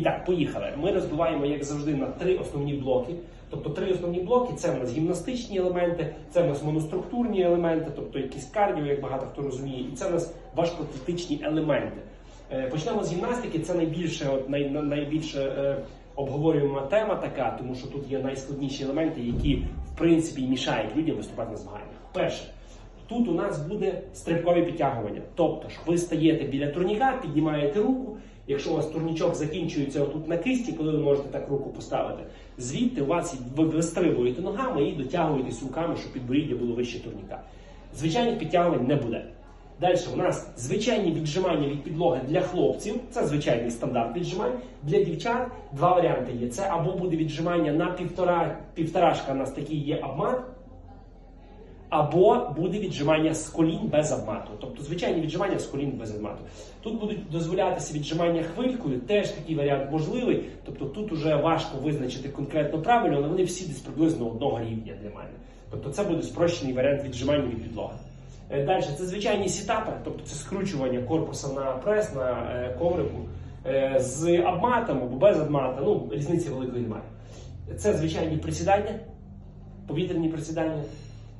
І так, поїхали. Ми розбиваємо, як завжди, на три основні блоки. Тобто три основні блоки це в нас гімнастичні елементи, це в нас моноструктурні елементи, тобто якісь кардіо, як багато хто розуміє, і це в нас важкоатлетичні елементи. Е, Почнемо з гімнастики. Це найбільше, най- найбільше е, обговорювана тема така, тому що тут є найскладніші елементи, які в принципі мішають людям виступати на змаганнях. Перше, тут у нас буде стрибкові підтягування. Тобто ж ви стаєте біля турніка, піднімаєте руку. Якщо у вас турнічок закінчується отут на кисті, коли ви можете так руку поставити, звідти у вас ви вистрибуєте ногами і дотягуєтесь руками, щоб підборіддя було вище турніка. Звичайних підтягувань не буде. Далі у нас звичайні віджимання від підлоги для хлопців. Це звичайний стандарт віджимань. Для дівчат два варіанти є. Це або буде віджимання на півтора, півторашка, у нас такий є обмат, або буде віджимання з колін без обмату. Тобто звичайні віджимання з колін без обмату. Тут будуть дозволятися віджимання хвилькою, теж такий варіант можливий. Тобто тут уже важко визначити конкретно правильно, але вони всі десь приблизно одного рівня для мене. Тобто це буде спрощений варіант віджимання від підлоги. Е, Далі це звичайні сітапи, тобто це скручування корпуса на прес, на е, коврику е, з обматом або без обмата. Ну, різниці великої немає. Це звичайні присідання, повітряні присідання,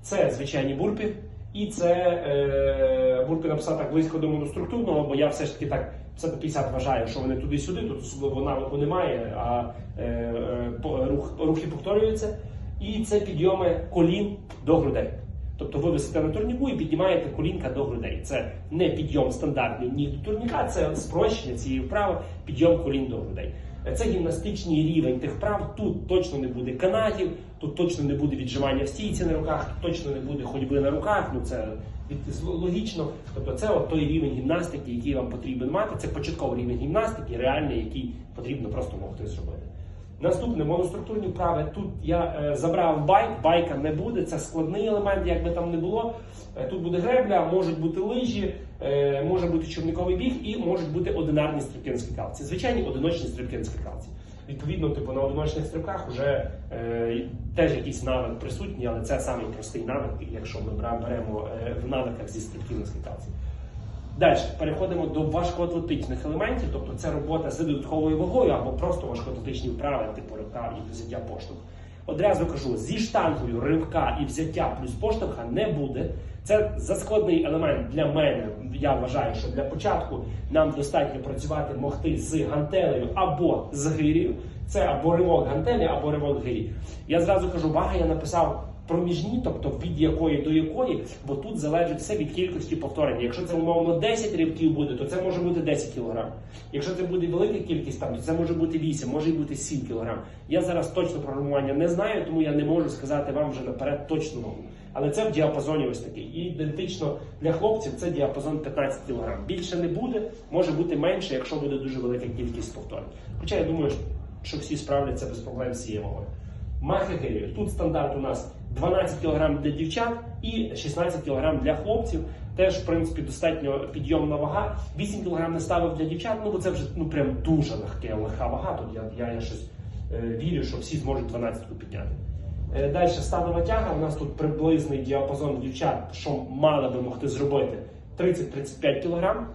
це звичайні бурпі, і це е, бурпі написав так близько до моноструктурного, бо я все ж таки так 50-50 вважаю, що вони туди-сюди, тут особливо навику немає, а е, е, рух, рухи повторюються. І це підйоми колін до грудей. Тобто ви висите на турніку і піднімаєте колінка до грудей. Це не підйом стандартний ніг до турніка, це спрощення цієї вправи, підйом колін до грудей. Це гімнастичний рівень тих вправ. Тут точно не буде канатів, тут точно не буде віджимання в стійці на руках, тут точно не буде ходьби на руках. Ну це логічно. Тобто, це от той рівень гімнастики, який вам потрібен мати. Це початковий рівень гімнастики, реальний, який потрібно просто могти зробити. Наступне моноструктурні вправи. Тут я е, забрав байк, байка не буде, це складний елемент, як би там не було. Е, тут буде гребля, можуть бути лижі, е, може бути човниковий біг і можуть бути одинарні стрибки на скакалці. Звичайні одиночні стрибки на скакалці. Відповідно, типу на одиночних стрибках вже е, теж якийсь навик присутній, але це самий простий навик, якщо ми беремо в навиках зі стрибків на скакалці. Далі переходимо до важкоатлетичних елементів, тобто це робота з додатковою вагою або просто важкоатлетичні вправи, типу ривка і взяття поштовху. Одразу кажу, зі штангою ривка і взяття плюс поштовха не буде. Це заскладний елемент для мене. Я вважаю, що для початку нам достатньо працювати могти з гантелею або з гирію. Це або ривок гантелі, або ривок гирі. Я зразу кажу, вага я написав проміжні, тобто від якої до якої, бо тут залежить все від кількості повторень. Якщо це умовно 10 ривків буде, то це може бути 10 кг. Якщо це буде велика кількість, там, то це може бути 8, може бути 7 кг. Я зараз точно програмування не знаю, тому я не можу сказати вам вже наперед точну вагу. Але це в діапазоні ось такий. І ідентично для хлопців це діапазон 15 кг. Більше не буде, може бути менше, якщо буде дуже велика кількість повторень. Хоча я думаю, що всі справляться без проблем з цією вагою. Махи гирів. Тут стандарт у нас 12 кг для дівчат і 16 кг для хлопців. Теж, в принципі, достатньо підйомна вага. 8 кг не ставив для дівчат, ну бо це вже ну прям дуже легке, легка вага. Тут я, я, я щось е, вірю, що всі зможуть 12 підняти. Е, Далі станова тяга. У нас тут приблизний діапазон дівчат, що мали би могти зробити 30-35 кг.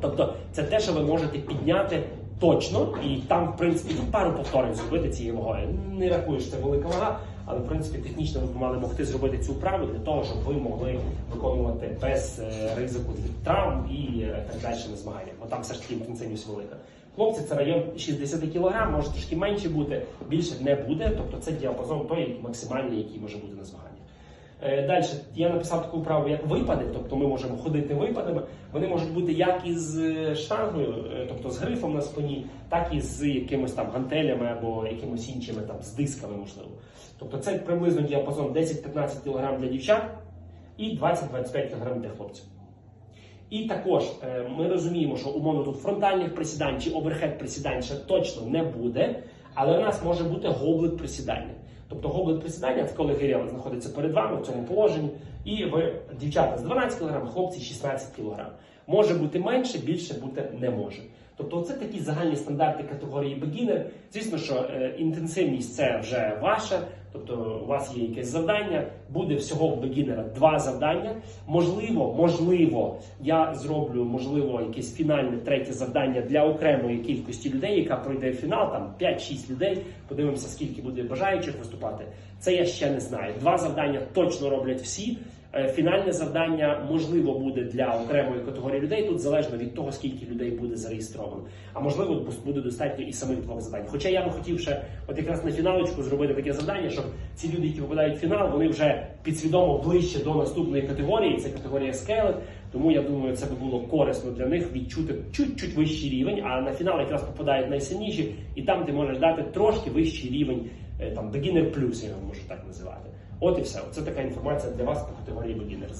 Тобто це те, що ви можете підняти точно, і там, в принципі, пару повторень зробити цією вагою. Не рахую, що це велика вага, але в принципі технічно ви б мали могти зробити цю вправу для того, щоб ви могли виконувати без е, ризику від травм і е, так далі на змаганнях. Бо там все ж таки інтенсивність велика. Хлопці, це район 60 кг, може трошки менше бути, більше не буде. Тобто це діапазон той максимальний, який може бути на змаганнях. Далі я написав таку вправу, як випади, тобто ми можемо ходити випадами. Вони можуть бути як із е, штангою, е, тобто з грифом на спині, так і з якимось там гантелями або якимось іншими там з дисками, можливо. Тобто це приблизно діапазон 10-15 кг для дівчат і 20-25 кг для хлопців. І також е, ми розуміємо, що умовно тут фронтальних присідань чи оверхед присідань ще точно не буде, але у нас може бути гоблет присідання. Тобто гоблин присідання це коли гиря знаходиться перед вами в цьому положенні, і ви дівчата з 12 кг, хлопці 16 кг. Може бути менше, більше бути не може. Тобто, це такі загальні стандарти категорії beginner. Звісно, що е, інтенсивність це вже ваша. Тобто, у вас є якесь завдання, буде всього в бегінера два завдання. Можливо, можливо, я зроблю можливо якесь фінальне третє завдання для окремої кількості людей, яка пройде фінал, там 5-6 людей. Подивимося, скільки буде бажаючих виступати. Це я ще не знаю. Два завдання точно роблять всі. Е, Фінальне завдання можливо буде для окремої категорії людей. Тут залежно від того, скільки людей буде зареєстровано. А можливо, бу- буде достатньо і самих двох завдань. Хоча я би хотів ще, от якраз на фіналочку, зробити таке завдання, щоб ці люди, які попадають в фінал, вони вже підсвідомо ближче до наступної категорії. Це категорія скелет. Тому я думаю, це би було корисно для них відчути чуть-чуть вищий рівень. А на фінал якраз попадають найсильніші, і там ти можеш дати трошки вищий рівень, е, там beginner plus, я його можу так називати. От і все. Це така інформація для вас по категорії beginner.